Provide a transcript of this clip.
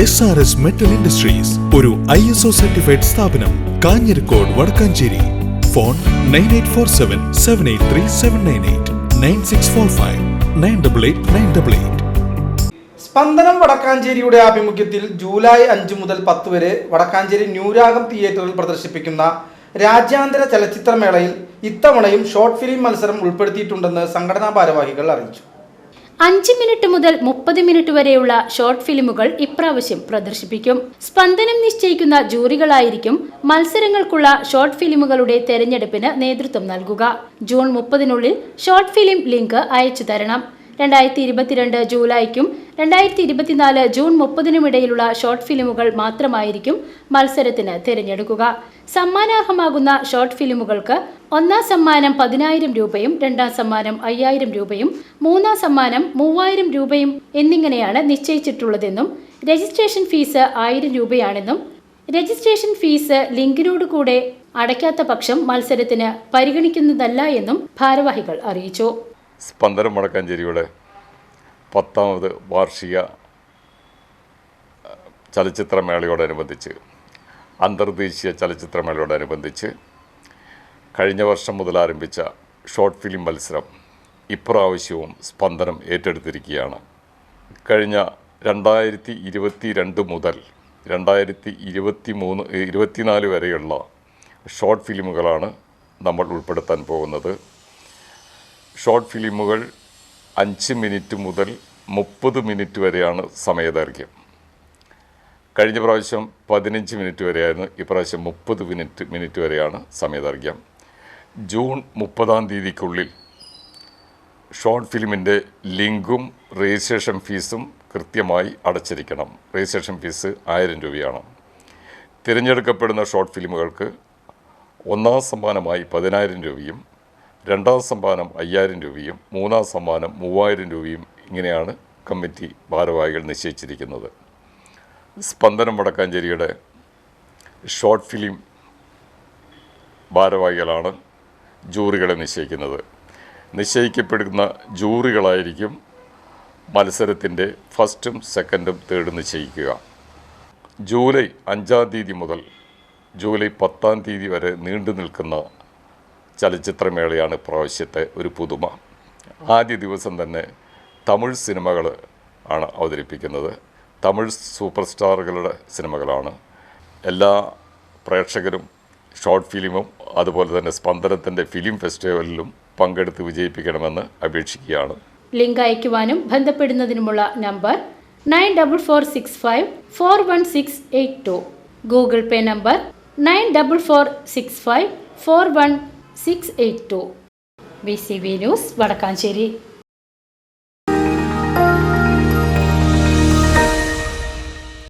S R S metal industries ഒരു I S O certified സ്ഥാപനം Kanjirakode Wadakkanchery. Phone nine eight four seven seven eight three seven nine eight nine six four five nine double eight nine double eight സ്പന്ദനം വടക്കാഞ്ചേരിയുടെ ആഭിമുഖ്യത്തിൽ July അഞ്ച് മുതൽ പത്ത് വരെ വടക്കാഞ്ചേരി ന്യൂരാഗം തിയേറ്ററിൽ പ്രദർശിപ്പിക്കുന്ന രാജ്യാന്തര ചലച്ചിത്രമേളയിൽ ഇത്തവണയും ഷോർട്ട് ഫിലിം മത്സരം ഉൾപ്പെടുത്തിയിട്ടുണ്ടെന്ന് സംഘടനാ ഭാരവാഹികൾ അറിയിച്ചു. അഞ്ച് മിനിറ്റ് മുതൽ മുപ്പത് മിനിറ്റ് വരെയുള്ള ഷോർട്ട് ഫിലിമുകൾ ഇപ്രാവശ്യം പ്രദർശിപ്പിക്കും. സ്പന്ദനം നിശ്ചയിക്കുന്ന ജൂറികളായിരിക്കും മത്സരങ്ങൾക്കുള്ള ഷോർട്ട് ഫിലിമുകളുടെ തെരഞ്ഞെടുപ്പിന് നേതൃത്വം നൽകുക. ജൂൺ മുപ്പതിനുള്ളിൽ ഷോർട്ട് ഫിലിം ലിങ്ക് അയച്ചു തരണം രണ്ടായിരത്തി ഇരുപത്തിരണ്ട് ജൂലൈക്കും രണ്ടായിരത്തി ഇരുപത്തിനാല് ജൂൺ മുപ്പതിനുമിടയിലുള്ള ഷോർട്ട് ഫിലിമുകൾ മാത്രമായിരിക്കും മത്സരത്തിന് തിരഞ്ഞെടുക്കുക. സമ്മാനാർഹമാകുന്ന ഷോർട്ട് ഫിലിമുകൾക്ക് ഒന്നാം സമ്മാനം പതിനായിരം രൂപയും രണ്ടാം സമ്മാനം അയ്യായിരം രൂപയും മൂന്നാം സമ്മാനം മൂവായിരം രൂപയും എന്നിങ്ങനെയാണ് നിശ്ചയിച്ചിട്ടുള്ളതെന്നും രജിസ്ട്രേഷൻ ഫീസ് ആയിരം രൂപയാണെന്നും രജിസ്ട്രേഷൻ ഫീസ് ലിങ്കിനോട് കൂടെ അടയ്ക്കാത്ത പക്ഷം മത്സരത്തിന് പരിഗണിക്കുന്നതല്ല എന്നും ഭാരവാഹികൾ അറിയിച്ചു. സ്പന്ദനം വടക്കാഞ്ചേരിയുടെ പത്താമത് വാർഷിക ചലച്ചിത്രമേളയോടനുബന്ധിച്ച് അന്തർദേശീയ ചലച്ചിത്രമേളയോടനുബന്ധിച്ച് കഴിഞ്ഞ വർഷം മുതൽ ആരംഭിച്ച ഷോർട്ട് ഫിലിം മത്സരം ഇപ്രാവശ്യവും സ്പന്ദനം ഏറ്റെടുത്തിരിക്കുകയാണ്. കഴിഞ്ഞ രണ്ടായിരത്തി ഇരുപത്തി രണ്ട് മുതൽ രണ്ടായിരത്തി ഇരുപത്തി മൂന്ന് ഇരുപത്തിനാല് വരെയുള്ള ഷോർട്ട് ഫിലിമുകളാണ് നമ്മൾ ഉൾപ്പെടുത്താൻ പോകുന്നത്. ഷോർട്ട് ഫിലിമുകൾ അഞ്ച് മിനിറ്റ് മുതൽ മുപ്പത് മിനിറ്റ് വരെയാണ് സമയദൈർഘ്യം. കഴിഞ്ഞ പ്രാവശ്യം പതിനഞ്ച് മിനിറ്റ് വരെയായിരുന്നു ഇപ്രാവശ്യം മുപ്പത് മിനിറ്റ് മിനിറ്റ് വരെയാണ് സമയദൈർഘ്യം. ജൂൺ മുപ്പതാം തീയതിക്കുള്ളിൽ ഷോർട്ട് ഫിലിമിന്റെ ലിങ്കും രജിസ്ട്രേഷൻ ഫീസും കൃത്യമായി അടച്ചിരിക്കണം. രജിസ്ട്രേഷൻ ഫീസ് ആയിരം രൂപയാണ്. തിരഞ്ഞെടുക്കപ്പെടുന്ന ഷോർട്ട് ഫിലിമുകൾക്ക് ഒന്നാം സമ്മാനമായി പതിനായിരം രൂപയും രണ്ടാം സമ്മാനം അയ്യായിരം രൂപയും മൂന്നാം സമ്മാനം മൂവായിരം രൂപയും ഇങ്ങനെയാണ് കമ്മിറ്റി ഭാരവാഹികൾ നിശ്ചയിച്ചിരിക്കുന്നത്. സ്പന്ദനം വടക്കാഞ്ചേരിയുടെ ഷോർട്ട് ഫിലിം ഭാരവാഹികളാണ് ജൂറികളെ നിശ്ചയിക്കുന്നത്. നിശ്ചയിക്കപ്പെടുന്ന ജൂറികളായിരിക്കും മത്സരത്തിന്റെ ഫസ്റ്റും സെക്കൻഡും തേർഡും നിശ്ചയിക്കുക. ജൂലൈ അഞ്ചാം തീയതി മുതൽ ജൂലൈ പത്താം തീയതി വരെ നീണ്ടു നിൽക്കുന്ന ചലച്ചിത്രമേളയാണ് ഇപ്രാവശ്യത്തെ ഒരു പുതുമ. ആദ്യ ദിവസം തന്നെ തമിഴ് സിനിമകൾ ആണ് അവതരിപ്പിക്കുന്നത്. തമിഴ് സൂപ്പർ സ്റ്റാറുകളുടെ സിനിമകളാണ്. എല്ലാ പ്രേക്ഷകരും ഷോർട്ട് ഫിലിമും അതുപോലെ തന്നെ സ്പന്ദനത്തിന്റെ ഫിലിം ഫെസ്റ്റിവലിലും പങ്കെടുത്ത് വിജയിപ്പിക്കണമെന്ന് അപേക്ഷിക്കുകയാണ്. ലിങ്ക് അയക്കുവാനും ബന്ധപ്പെടുന്നതിനുമുള്ള number nine double four six five four one six eight two. Google pay number nine double four six five four one six eight two. B C B news Wadakkanchery.